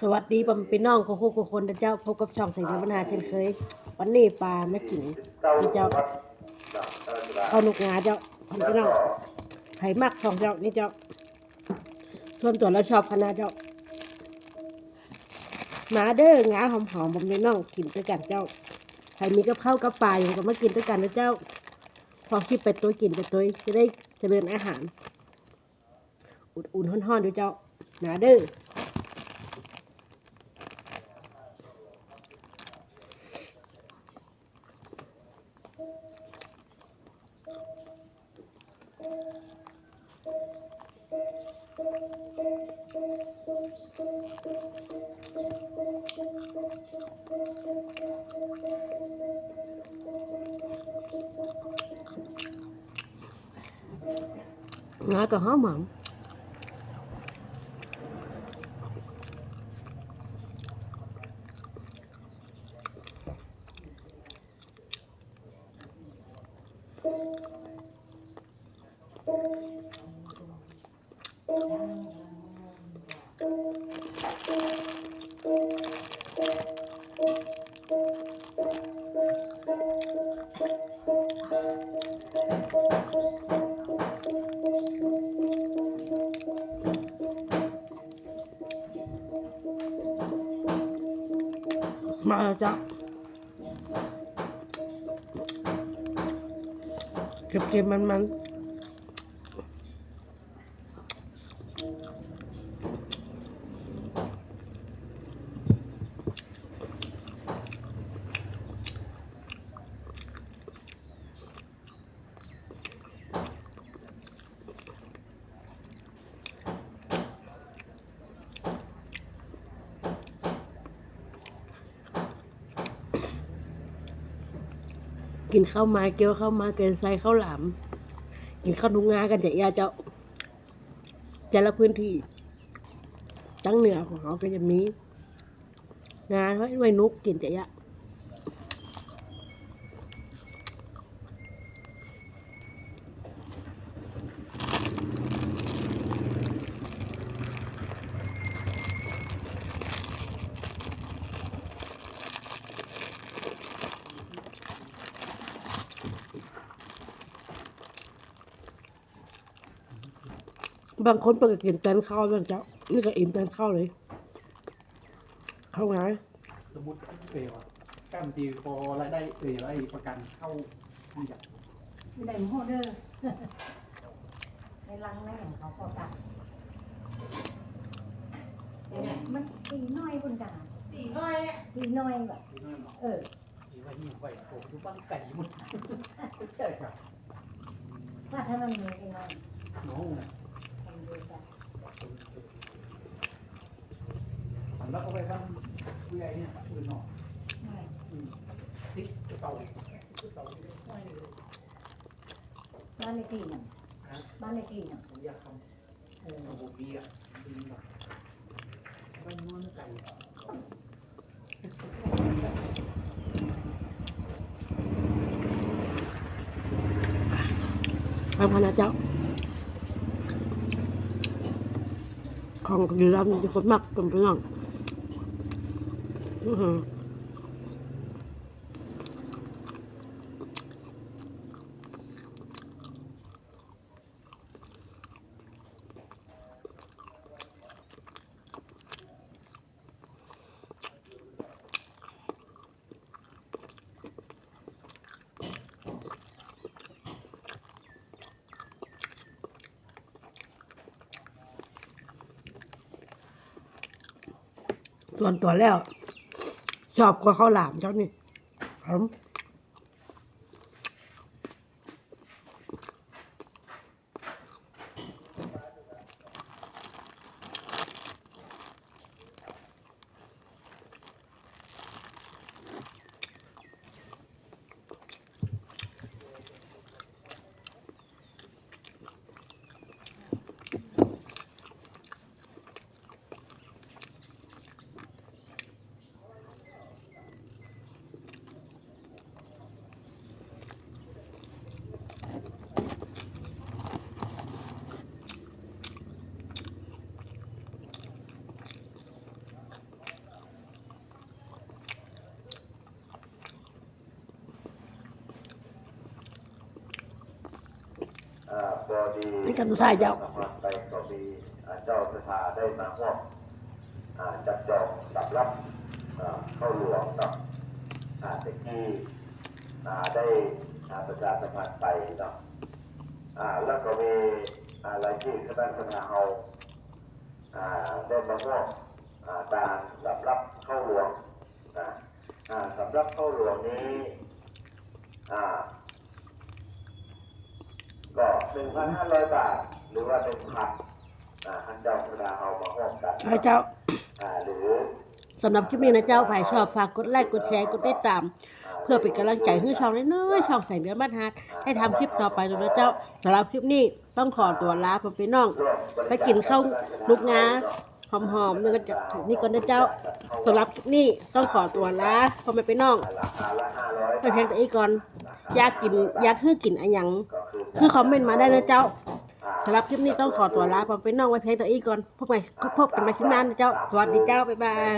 สวัสดีผมเป็นน้องของคู่คนนเจ้าพบกับช่องเสียงธรรมนาเช่นเคย วันนี้ปลาไม่กินนี่เจ้าข้าวนุกงาเจ้าผมเป็นน้องไผ่มักช่องเจ้านี่เจ้าส่วนตัวเราชอบคณะเจ้ามาเด้องาหอมๆผมเป็นน้องกินด้วยกันเจ้าใครมีกับข้าวกับปลาอยู่ก็มากินด้วยกันนะเจ้า พอคิดไปตัวกินไปตัวจะได้เจริญอาหาร อุ่นๆห่อนๆด้วยเจ้ามาเด้อ งาก็หอมหอม มาแล้วจ้ะเค็มๆมันๆ กินข้าวมาเกี๊ยวข้าวมาเกลือใส่ข้าวหลาม กินข้าวนุงงากันจะยาเจ้าแต่ละพื้นที่ตั้งเหนือของเขาเป็นแบบนี้งานไว้ไว้นุกกินจะยะ บางคนเปิดกินแตนข้าวบ้างเจ้านี่ก็อิ่มแตนข้าวเลย เข้าไงสมมติเอ๋ว่าก้ามตีพอรายได้เอ๋รายประกันเข้าไม่อยากไม่ได้โมเด้อในรังแม่เขาก็ตัดมันตีน้อยบนกาตีน้อยตีน้อยแบบเออที่ว่ายิ่งไปโอ้ทุกบ้านไก่หมดใช่ครับถ้าถ้ามันมีตีน้อยน้อง แล้วก็ไปบ้านผู้ใหญ่เนี่ยปืนหนอกไม่ติ๊กเสาเสาไม่เลยบ้านในที่น่ะฮะบ้านในที่น่ะผมอยากทำโอ้โหบีอะบีแบบไม่นอนไก่ทำคณะเจ้า ของอยู่ร้านจะคนมากเป็นพี่น้องอื้อ ส่วนตัวแล้ว ชอบกว่าข้าวหลามเจ้านี่ครับ นี่คำสุดท้ายเจ้าไปก็มีอ่าเจ้าสถาได้มาร่วมอ่าจัดจองรับรับอ่าเข้าหลวงเนาะอ่าเด็กที่อ่าได้อ่าประชาสัมพันธ์ไปเนาะอ่าแล้วก็มีอ่ารายชื่อคณะคณะเฮาอ่าได้มาร่วมอ่าการรับรับเข้าหลวงนะอ่าสำหรับเข้าหลวงนี้ อ่า ก็ หนึ่งพันห้าร้อยบาท หรือว่าหนึ่งพันอ่าท่านเจ้าพระดาเอามาร่วมกันใช่เจ้าอ่าหรือสำหรับคลิปนี้นะเจ้าใครชอบฝากกดไลค์กดแชร์กดติดตาม เพื่อเป็นกำลังใจให้ช่องน้อยๆช่องแสงเดือนบ้านฮัทให้ทำคลิปต่อไปตัวนะเจ้าสำหรับคลิปนี้ต้องขอตัวลาผมไปน้อง ไปกินข้าวลูกงาหอมๆนี่ก็จะนี่ก็นะเจ้าสำหรับคลิปนี้ต้องขอตัวลาผมไปไปน้องราคาละห้าร้อยไปแพงตัวอีกก่อนอยากกินอยากให้กินอะไรหยังก็ คือคอมเมนต์มาได้นะเจ้าสำหรับคลิปนี้ต้องขอตัวลาผมไปน้องไว้เพลงตัวอีกก่อนพบกันพบกันใหม่คลิปหน้านะเจ้า สวัสดีเจ้า บ๊ายบาย